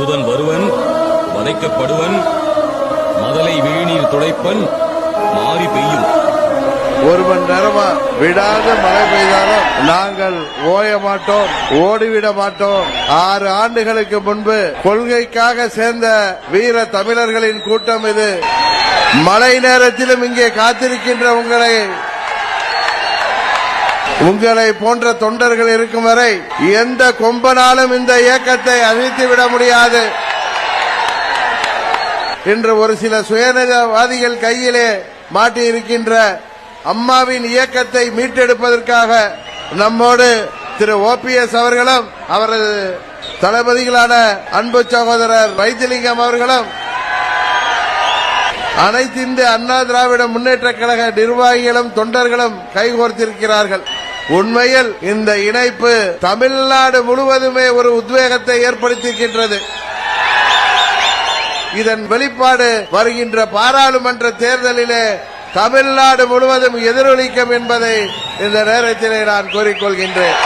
தூதன் வருவன் வதைக்கப்படுவன் மதலை வீணீர் துடைப்பன் மாறி பெய்யும். ஒருவன் மணி நேரமா விடாத மழை பெய்தாலும் நாங்கள் ஓய மாட்டோம் ஓடிவிட மாட்டோம். ஆறு ஆண்டுகளுக்கு முன்பு கொள்கைக்காக சேர்ந்த வீர தமிழர்களின் கூட்டம் இது. மழை நேரத்திலும் இங்கே காத்திருக்கின்ற உங்களை உங்களை போன்ற தொண்டர்கள் இருக்கும் வரை எந்த கொம்பனாலும் இந்த இயக்கத்தை அழித்து விட முடியாது. இன்று ஒரு சில சுயநலவாதிகள் கையிலே மாட்டியிருக்கின்ற அம்மாவின் இயக்கத்தை மீட்டெடுப்பதற்காக நம்மோடு திரு ஓபிஎஸ் அவர்களும் அவரது தளபதிகளான அன்பு சகோதரர் வைத்திலிங்கம் அவர்களும் அனைத்து இந்திய அண்ணா திராவிட முன்னேற்ற கழக நிர்வாகிகளும் தொண்டர்களும் கைகோர்த்திருக்கிறார்கள். உண்மையில் இந்த இணைப்பு தமிழ்நாடு முழுவதுமே ஒரு உத்வேகத்தை ஏற்படுத்தியிருக்கின்றது. இதன் வெளிப்பாடு வருகின்ற பாராளுமன்ற தேர்தலிலே தமிழ்நாடு முழுவதும் எதிரொலிக்கும் என்பதை இந்த நேரத்திலே நான் கூறிக்கொள்கின்றேன்.